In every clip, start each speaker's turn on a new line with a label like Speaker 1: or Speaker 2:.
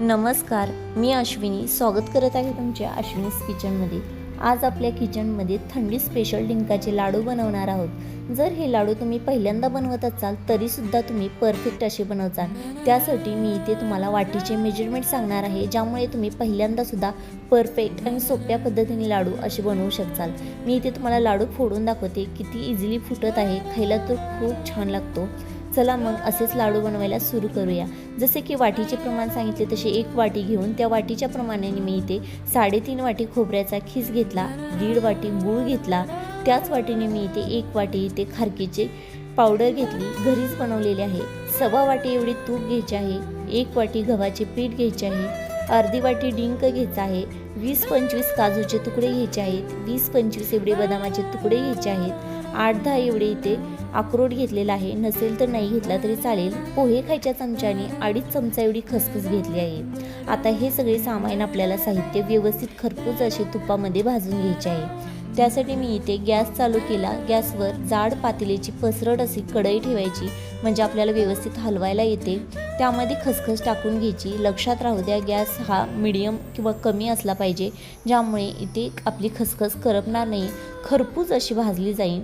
Speaker 1: नमस्कार मी अश्विनी स्वागत करत आहे तुमच्या अश्विनीस किचनमध्ये. आज आपल्या किचनमध्ये थंडी स्पेशल डिंकाचे लाडू बनवणार आहोत. जर हे लाडू तुम्ही पहिल्यांदा बनवत असाल तरीसुद्धा तुम्ही परफेक्ट असे बनवचाल त्यासाठी मी इथे तुम्हाला वाटीचे मेजरमेंट सांगणार आहे ज्यामुळे तुम्ही पहिल्यांदासुद्धा परफेक्ट आणि सोप्या पद्धतीने लाडू असे बनवू शकाल मी इथे तुम्हाला लाडू फोडून दाखवते किती इझिली फुटत आहे खायला तर खूप छान लागतो. चला मग असेच लाडू बनवायला सुरू करूया. जसे की वाटीचे प्रमाण सांगितले तसे एक वाटी घेऊन त्या वाटीच्या प्रमाणाने मी इथे साडेतीन वाटी खोबऱ्याचा खीस घेतला दीड वाटी गूळ घेतला. त्याच वाटीने मी इथे एक वाटी इथे खारकीचे पावडर घेतली घरीच बनवलेली आहे. सव्वा वाटी एवढी तूप घ्यायची आहे एक वाटी गव्हाचे पीठ घ्यायचे आहे अर्धी वाटी डिंक घ्यायचा आहे वीस पंचवीस काजूचे तुकडे घ्यायचे आहेत वीस पंचवीस एवढे बदामाचे तुकडे घ्यायचे आहेत. आठ दहा एवढे इथे अक्रोड घेतलेला आहे. नसेल तर नाही घेतला तरी चालेल. पोहे खायच्या चमच्याने अडीच चमचा एवढी खसखस घेतली आहे. आता हे सगळे सामान आपल्याला साहित्य व्यवस्थित खरपूस असे तुपामध्ये भाजून घ्यायचे आहे. त्यासाठी मी इथे गॅस चालू केला. गॅसवर जाड पातेलीची पसरट अशी कढई ठेवायची म्हणजे आपल्याला व्यवस्थित हलवायला येते. त्यामध्ये खसखस टाकून घ्यायची. लक्षात राहू द्या गॅस हा मिडियम किंवा कमी असला पाहिजे ज्यामुळे इथे आपली खसखस करपणार नाही. खरपूस अशी भाजली जाईल.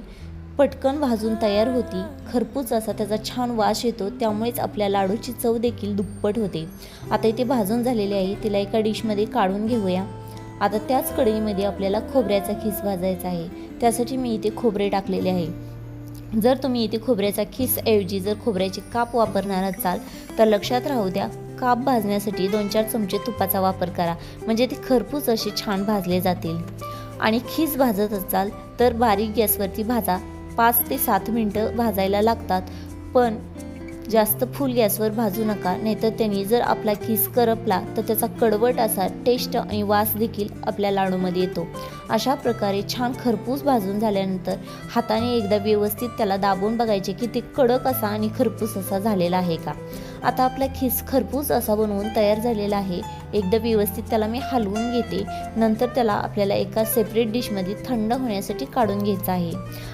Speaker 1: पटकन भाजून तयार होती. खरपूस असा त्याचा छान वास येतो त्यामुळेच आपल्या लाडूची चव देखील दुप्पट होते. आता इथे भाजून झालेली आहे. तिला एका डिशमध्ये काढून घेऊया. आता त्याच कढईमध्ये आपल्याला खोबऱ्याचा खीस भाजायचा आहे. त्यासाठी मी इथे खोबरे टाकलेले आहे. जर तुम्ही इथे खोबऱ्याचा खीसऐवजी जर खोबऱ्याचे काप वापरणार असाल तर लक्षात राहू द्या काप भाजण्यासाठी दोन चार चमचे तुपाचा वापर करा. म्हणजे ते खरपूस असे छान भाजले जातील. आणि खीस भाजत असाल तर बारीक गॅसवरती भाजा. पाच ते सात मिनटं भाजायला लागतात. पण जास्त फुल गॅसवर भाजू नका नाहीतर त्यांनी जर आपला खिस करपला तर त्याचा कडवट असा टेस्ट आणि वास देखील आपल्या लाडूमध्ये येतो. अशा प्रकारे छान खरपूस भाजून झाल्यानंतर हाताने एकदा व्यवस्थित त्याला दाबून बघायचे की ते कडक असा आणि खरपूस असा झालेला आहे का. आता आपला खिस खरपूस असा बनवून तयार झालेला आहे. एकदा व्यवस्थित त्याला मी हलवून घेते. नंतर त्याला आपल्याला एका सेपरेट डिशमध्ये थंड होण्यासाठी काढून घ्यायचं आहे.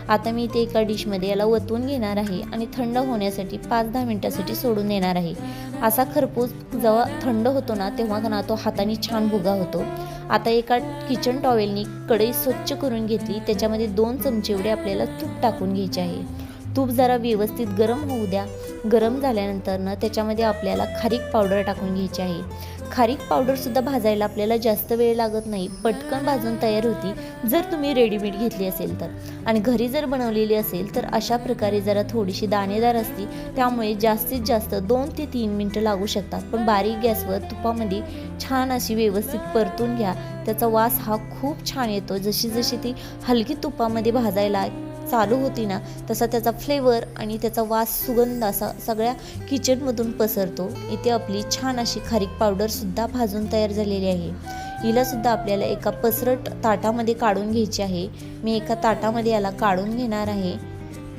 Speaker 1: आता मी ते एका डिशमध्ये याला वतून घेणार आहे आणि थंड होण्यासाठी पाच दहा मिनटासाठी सोडून देणार आहे. असा खरपूस जेव्हा थंड होतो ना तेव्हा ना तो हाताने छान भुगा होतो. आता एका किचन टॉवेलनी कढई स्वच्छ करून घेतली. त्याच्यामध्ये दोन चमचे एवढे आपल्याला तूप टाकून घ्यायचे आहे. तूप जरा व्यवस्थित गरम होऊ द्या. गरम झाल्यानंतर ना त्याच्यामध्ये आपल्याला खारीक पावडर टाकून घ्यायची आहे. खारीक पावडरसुद्धा भाजायला आपल्याला जास्त वेळ लागत नाही. पटकन भाजून तयार होती. जर तुम्ही रेडीमेड घेतली असेल तर. आणि घरी जर बनवलेली असेल तर अशा प्रकारे जरा थोडीशी दाणेदार असती. त्यामुळे जास्तीत जास्त दोन ते तीन मिनटं लागू शकतात. पण बारीक गॅसवर तुपामध्ये छान अशी व्यवस्थित परतून घ्या. त्याचा वास हा खूप छान येतो. जशी जशी ती हलकी तुपामध्ये भाजायला चालू होती ना तसा त्याचा फ्लेवर आणि त्याचा वास सुगंध असा सगळ्या किचनमधून पसरतो. इथे आपली छान अशी खारीक पावडरसुद्धा भाजून तयार झालेली आहे. हिलासुद्धा आपल्याला एका पसरट ताटामध्ये काढून घ्यायची आहे. मी एका ताटामध्ये याला काढून घेणार आहे.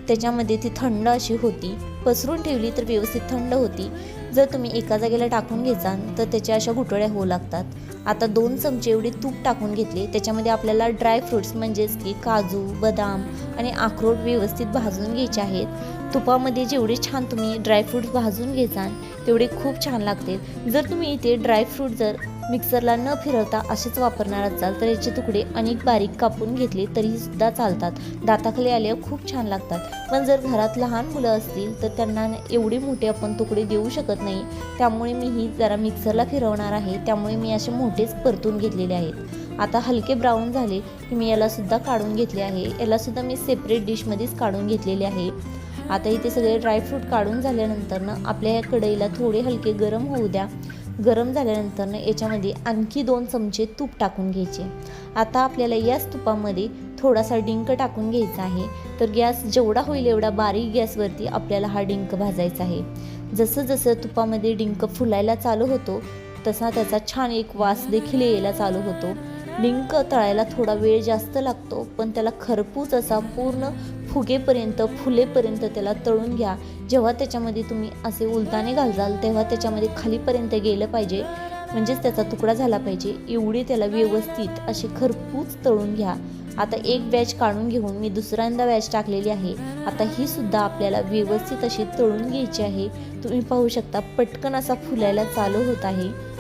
Speaker 1: त्याच्यामध्ये ती थंड अशी होती. पसरून ठेवली तर व्यवस्थित थंड होती. जर तुम्ही एका जागेला टाकून घ्यायचा तर त्याच्या अशा घुटळ्या होऊ लागतात. आता दोन चमचे एवढे तूप टाकून घेतली त्याच्यामध्ये आपल्याला ड्राय फ्रुट्स म्हणजेच की काजू बदाम आणि अक्रोड व्यवस्थित भाजून घ्यायचे आहेत. तुपामध्ये जेवढे छान तुम्ही ड्रायफ्रूट्स भाजून घ्यायचाल तेवढे खूप छान लागते जर तुम्ही इथे ड्रायफ्रूट जर मिक्सरला न फिरवता असेच वापरणार असाल तर याचे तुकडे अनेक बारीक कापून घेतले तरी सुद्धा चालतात. दाताखाली आल्यावर खूप छान लागतात. पण जर घरात लहान मुलं असतील तर त्यांना एवढे मोठे आपण तुकडे देऊ शकत नाही. त्यामुळे मी ही जरा मिक्सरला फिरवणार आहे. त्यामुळे मी असे मोठेच परतून घेतलेले आहेत. आता हलके ब्राऊन झाले की मी यालासुद्धा काढून घेतले आहे. यालासुद्धा मी सेपरेट डिशमध्येच काढून घेतलेले आहे. आता इथे सगळे ड्रायफ्रूट काढून झाल्यानंतर ना आपल्या या कढईला थोडे हलके गरम होऊ द्या. गरम झाल्यानंतर याच्यामध्ये आणखी दोन चमचे तूप टाकून घ्यायचे. आता आपल्याला याच तुपामध्ये थोडासा डिंक टाकून घ्यायचा आहे. तर गॅस जेवढा होईल एवढा बारीक गॅसवरती आपल्याला हा डिंक भाजायचा आहे. जसं जसं तुपामध्ये डिंक फुलायला चालू होतो तसा त्याचा छान एक वास देखील यायला चालू होतो. डिंक तळायला थोडा वेळ जास्त लागतो पण त्याला खरपूस असा पूर्ण फुगेपर्यंत फुलेपर्यंत त्याला तळून घ्या. जेव्हा त्याच्यामध्ये तुम्ही असे उलताने घालजाल तेव्हा त्याच्यामध्ये खालीपर्यंत गेलं पाहिजे. म्हणजेच त्याचा तुकडा झाला पाहिजे. एवढी त्याला व्यवस्थित असे खरपूस तळून घ्या. आता एक बॅच काढून घेऊन मी दुसऱ्यांदा बॅच टाकलेली आहे. आता ही सुद्धा आपल्याला व्यवस्थित अशी तळून घ्यायची आहे. तुम्ही पाहू शकता पटकन असा फुलायला चालू होत आहे.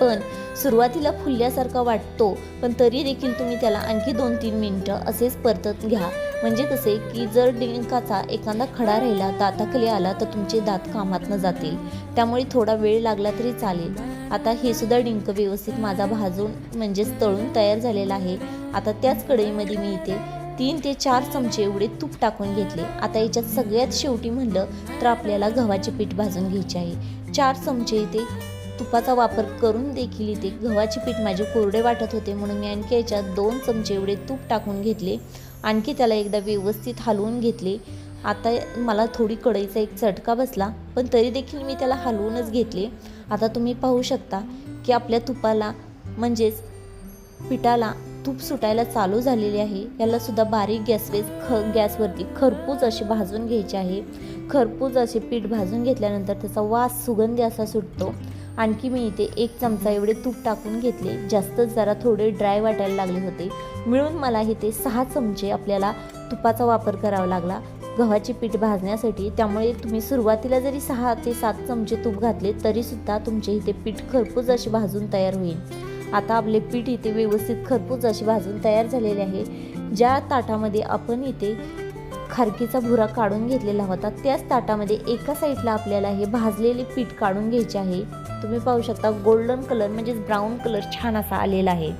Speaker 1: पण सुरुवातीला फुलल्यासारखा वाटतो पण तरी देखील तुम्ही त्याला आणखी दोन तीन मिनटं असेच परतत घ्या. म्हणजे कसे की जर डिंकाचा एखादा खडा राहिला दाताखाली आला तर तुमचे दात कामातनं जातील. त्यामुळे थोडा वेळ लागला तरी चालेल. आता हे सुद्धा डिंक व्यवस्थित माझा भाजून म्हणजेच तळून तयार झालेला आहे. आता त्याच कढईमध्ये मी इथे तीन ते चार चमचे एवढे तूप टाकून घेतले. आता याच्यात सगळ्यात शेवटी म्हणलं तर आपल्याला गव्हाचे पीठ भाजून घ्यायचे आहे. चार चमचे इथे तुपाचा वापर करून देखील इथे गव्हाचे पीठ माझे कोरडे वाटत होते म्हणून मी आणखी याच्यात दोन चमचे एवढे तूप टाकून घेतले. आणखी त्याला एकदा व्यवस्थित हलवून घेतले. आता मला थोडी कढईचा एक चटका बसला पण तरी देखील मी त्याला हलवूनच घेतले. आता तुम्ही पाहू शकता की आपल्या तुपाला म्हणजेच पिठाला तूप सुटायला चालू झालेले आहे. यालासुद्धा बारीक गॅसवेज ख गॅसवरती खरपूस असे भाजून घ्यायचे आहे. खरपूस असे पीठ भाजून घेतल्यानंतर त्याचा वास सुगंधी असा सुटतो. आणखी मी इथे एक चमचा एवढे तूप टाकून घेतले. जास्तच जरा थोडे ड्राय वाटायला लागले होते. मिळून मला इथे सहा चमचे आपल्याला तुपाचा वापर करावा लागला. गव्हाचे पीठ भाजण्यासाठी त्यामुळे तुम्ही सुरुवातीला जरी सहा ते सात चमचे तूप घातले तरीसुद्धा तुमचे इथे पीठ खरपूस असे भाजून तयार होईल. आता आपले पीठ इथे व्यवस्थित खरपूस असे भाजून तयार झालेले आहे. ज्या ताटामध्ये आपण इथे खारकीचा भुरा काढून घेतलेला होता त्याच ताटामध्ये एका साईडला आपल्याला हे भाजलेले पीठ काढून घ्यायचे आहे. तुम्ही पाहू शकता गोल्डन कलर म्हणजेच ब्राऊन कलर छान असा आलेला आहे.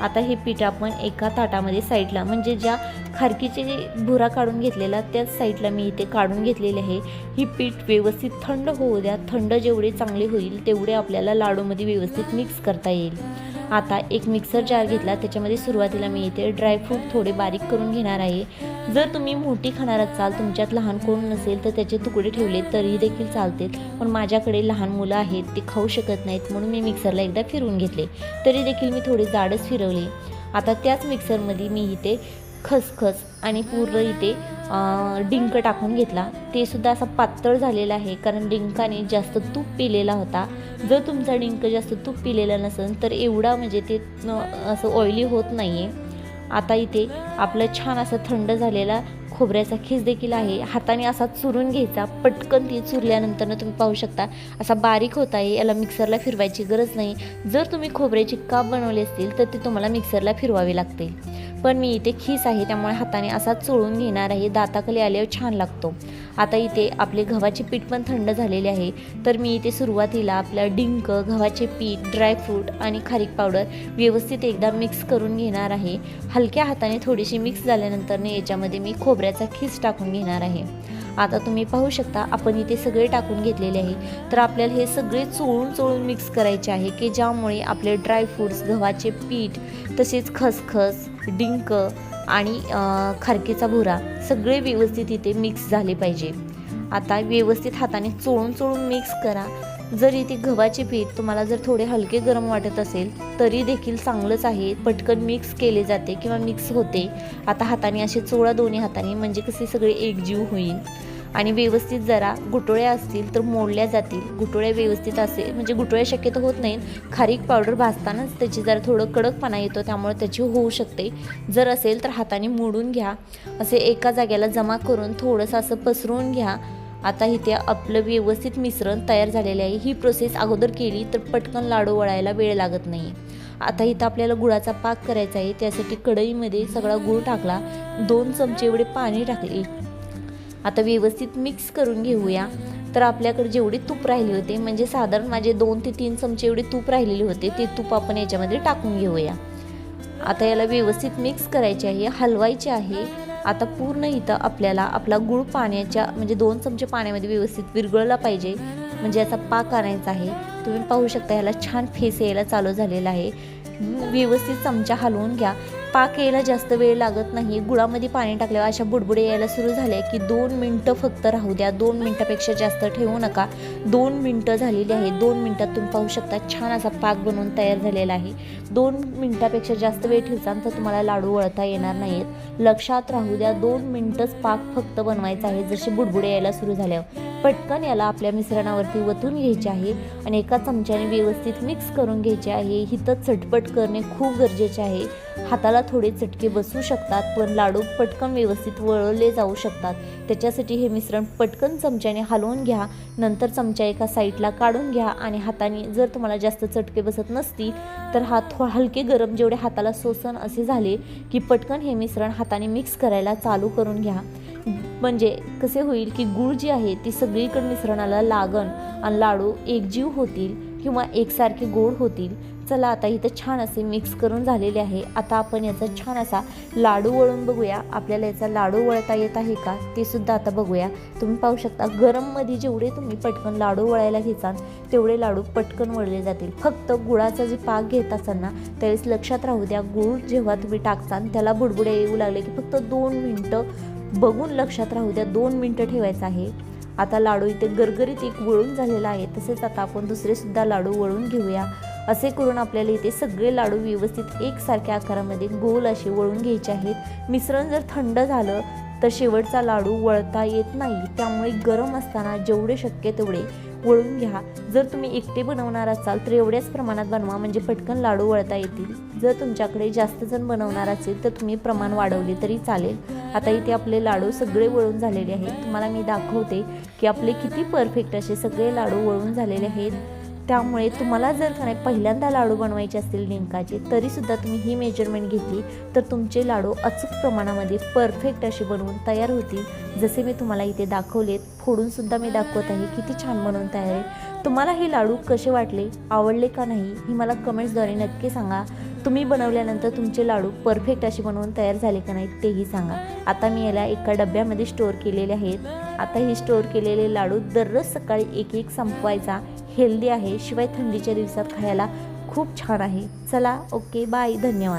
Speaker 1: आता हे पीठ आपण एका ताटामध्ये साईडला म्हणजे ज्या खारकीचे जे भुरा काढून घेतलेला त्याच साईडला मी इथे काढून घेतलेले आहे. ही पीठ व्यवस्थित थंड होऊ द्या. थंड जेवढे चांगले होईल तेवढे आपल्याला लाडूमध्ये व्यवस्थित मिक्स करता येईल. आता एक मिक्सर जार घेतला त्याच्यामध्ये सुरुवातीला मी इथे ड्रायफ्रूट थोडे बारीक करून घेणार आहे. जर तुम्ही मोठी खाणार असाल तुमच्यात लहान कोण नसेल तर त्याचे तुकडे ठेवले तरी देखील चालतील. पण माझ्याकडे लहान मुलं आहेत ते खाऊ शकत नाहीत म्हणून मी मिक्सरला एकदा फिरवून घेतले. तरी देखील मी थोडे जाडच फिरवले. आता त्याच मिक्सरमध्ये मी इथे खसखस आणि पूर्ण इथे डिंक टाकून घेतला. ते सुद्धा असा पातळ झालेला आहे कारण डिंकाने जास्त तूप पिलेला होता. जर तुमचा डिंक जास्त तूप पिलेला नसेल तर एवढा म्हणजे ते असं ऑइली होत नाही आहे आता इथे आपलं छान असं थंड झालेला खोबऱ्याचा खीस देखील आहे. हाताने असा चुरून घ्यायचा पटकन ती चुरल्यानंतर तुम्ही पाहू शकता. असा बारीक होत आहे याला मिक्सरला फिरवायची गरज नाही. जर तुम्ही खोबऱ्याची काप बनवले असतील तर ते तुम्हाला मिक्सरला फिरवावी लागते पण मी इथे खीस आहे त्यामुळे हाताने असा चोळून घेणार आहे. दाताखाली आल्यावर छान लागतो. आता इथे आपले गव्हाचे पीठ पण थंड झालेले आहे. तर मी इथे सुरुवातीला आपल्या डिंक गव्हाचे पीठ ड्रायफ्रूट आणि खारीक पावडर व्यवस्थित एकदा मिक्स करून घेणार आहे. हलक्या हाताने थोडीशी मिक्स झाल्यानंतर याच्यामध्ये मी खोबऱ्याचा खीस टाकून घेणार आहे. आता तुम्ही पाहू शकता आपण इथे सगळे टाकून घेतलेले आहे. तर आपल्याला हे सगळे चोळून चोळून मिक्स करायचे आहे की ज्यामुळे आपले ड्रायफ्रूट्स गव्हाचे पीठ तसेच खसखस डिंक आणि अं, खारकेचा भुरा सगळे व्यवस्थित इथे मिक्स झाले पाहिजे. आता व्यवस्थित हाताने चोळून चोळून मिक्स करा. जर इथे गव्हाचे पीठ तुम्हाला जर थोडे हलके गरम वाटत असेल तरी देखील चांगलंच आहे. पटकन मिक्स केले जाते किंवा मिक्स होते. आता हाताने असे चोळा दोन्ही हाताने म्हणजे कसे सगळे एकजीव होईल. आणि व्यवस्थित जरा गुटोळ्या असतील तर मोडल्या जातील. गुटोळ्या व्यवस्थित असेल म्हणजे गुटोळ्या शक्यतो होत नाहीत. खारीक पावडर भाजतानाच त्याची जरा थोडं कडकपणा येतो त्यामुळे त्याची होऊ शकते. जर असेल तर हाताने मोडून घ्या. असे एका जाग्याला जमा करून थोडंसं असं पसरवून घ्या. आता इथे आपलं व्यवस्थित मिश्रण तयार झालेले आहे. ही प्रोसेस अगोदर केली तर पटकन लाडू वळायला वेळ लागत नाही. आता इथं आपल्याला गुळाचा पाक करायचा आहे. त्यासाठी कढईमध्ये सगळा गुळ टाकला. दोन चमचे एवढे पाणी टाकले. आता व्यवस्थित मिक्स करून घेऊया. तर आपल्याकडे जेवढी तूप राहिली होते म्हणजे साधारण माझे दोन ते तीन चमचे एवढे तूप राहिलेले होते ते तूप आपण याच्यामध्ये टाकून घेऊया. आता याला व्यवस्थित मिक्स करायचे आहे हलवायचे आहे. आता पूर्ण इथं आपल्याला आपला गूळ पाण्याच्या म्हणजे दोन चमचे पाण्यामध्ये व्यवस्थित विरघळला पाहिजे. म्हणजे याचा पाक आणायचा आहे. तुम्ही पाहू शकता याला छान फेस यायला चालू झालेला आहे. व्यवस्थित चमचा हलवून घ्या. पाक यायला जास्त वेळ लागत नाही गुळामध्ये पाणी टाकल्यावर अशा बुडबुडे यायला सुरू झाल्या की दोन मिनटं फक्त राहू द्या. दोन मिनटापेक्षा जास्त ठेवू नका. दोन मिनटं झालेली आहे दोन मिनटात तुम्ही पाहू शकता छान असा पाक बनवून तयार झालेला आहे. दोन मिनटापेक्षा जास्त वेळ ठेवसान तर तुम्हाला लाडू वळता येणार नाहीत. लक्षात राहू द्या दोन मिनटंच पाक फक्त बनवायचा आहे जसे बुडबुडे यायला सुरू झाल्यावर. पटकन याला आपल्या मिश्रणावरती वतून घ्यायचे आहे आणि एका चमच्याने व्यवस्थित मिक्स करून घ्यायचे आहे. हिथं चटपट करणे खूप गरजेचे आहे. हाताला लाडूला थोडे चटके बसू शकतात पण लाडू पटकन व्यवस्थित वळवले जाऊ शकतात. त्याच्यासाठी हे मिश्रण पटकन चमच्याने हलवून घ्या. नंतर चमचा एका साईडला काढून घ्या आणि हाताने जर तुम्हाला जास्त चटके बसत नसतील तर हात थो हलके गरम जेवढे हाताला सोसन असे झाले की पटकन हे मिश्रण हाताने मिक्स करायला चालू करून घ्या. म्हणजे कसे होईल की गूळ जी आहे ती सगळीकडे मिश्रणाला लागण आणि लाडू एकजीव होतील किंवा एकसारखे गोड होतील चला आता इथं छान असे मिक्स करून झालेले आहे. आता आपण याचा छान असा लाडू वळून बघूया. आपल्याला याचा लाडू वळता येत आहे का? ते सुद्धा आता बघूया. तुम्ही पाहू शकता गरममध्ये जेवढे तुम्ही पटकन लाडू वळायला घेचाल तेवढे लाडू पटकन वळले जातील. फक्त गुळाचा जे पाक घेत असताना त्यावेळेस लक्षात राहू द्या गुळ जेव्हा तुम्ही टाकचाल त्याला बुडबुड्या येऊ लागले की फक्त दोन मिनटं बघून लक्षात राहू द्या दोन मिनटं ठेवायचं आहे. आता लाडू इथे गरगरीत एक वळून झालेला आहे. तसेच आता आपण दुसरेसुद्धा लाडू वळून घेऊया. असे करून आपल्याला इथे सगळे लाडू व्यवस्थित एकसारख्या आकारामध्ये गोल असे वळून घ्यायचे आहेत. मिश्रण जर थंड झालं तर शेवटचा लाडू वळता येत नाही. त्यामुळे गरम असताना जेवढे शक्य तेवढे वळून घ्या. जर तुम्ही एकटे बनवणार असाल तर एवढ्याच प्रमाणात बनवा म्हणजे पटकन लाडू वळता येतील. जर तुमच्याकडे जास्त जण बनवणार असेल तर तुम्ही प्रमाण वाढवले तरी चालेल. आता इथे आपले लाडू सगळे वळून झालेले आहेत. तुम्हाला मी दाखवते की आपले किती परफेक्ट असे सगळे लाडू वळून झालेले आहेत. त्यामुळे तुम्हाला जर का नाही पहिल्यांदा लाडू बनवायचे असतील डिंकाचे तरीसुद्धा तुम्ही ही मेजरमेंट घेतली तर तुमचे लाडू अचूक प्रमाणामध्ये परफेक्ट असे बनवून तयार होतील. जसे मी तुम्हाला इथे दाखवलेत फोडूनसुद्धा मी दाखवत आहे किती छान बनवून तयार आहे. तुम्हाला हे लाडू कसे वाटले आवडले का नाही ही मला कमेंट्सद्वारे नक्की सांगा. तुम्ही बनवल्यानंतर तुमचे लाडू परफेक्ट असे बनवून तयार झाले का नाही तेही सांगा. आता मी याला एका डब्यामध्ये स्टोअर केलेले आहेत. आता हे स्टोअर केलेले लाडू दररोज सकाळी एक एक संपवायचा. हेल्दी आहे शिवाय थंडीच्या दिवसात खायला खूप छान आहे. चला ओके बाय धन्यवाद.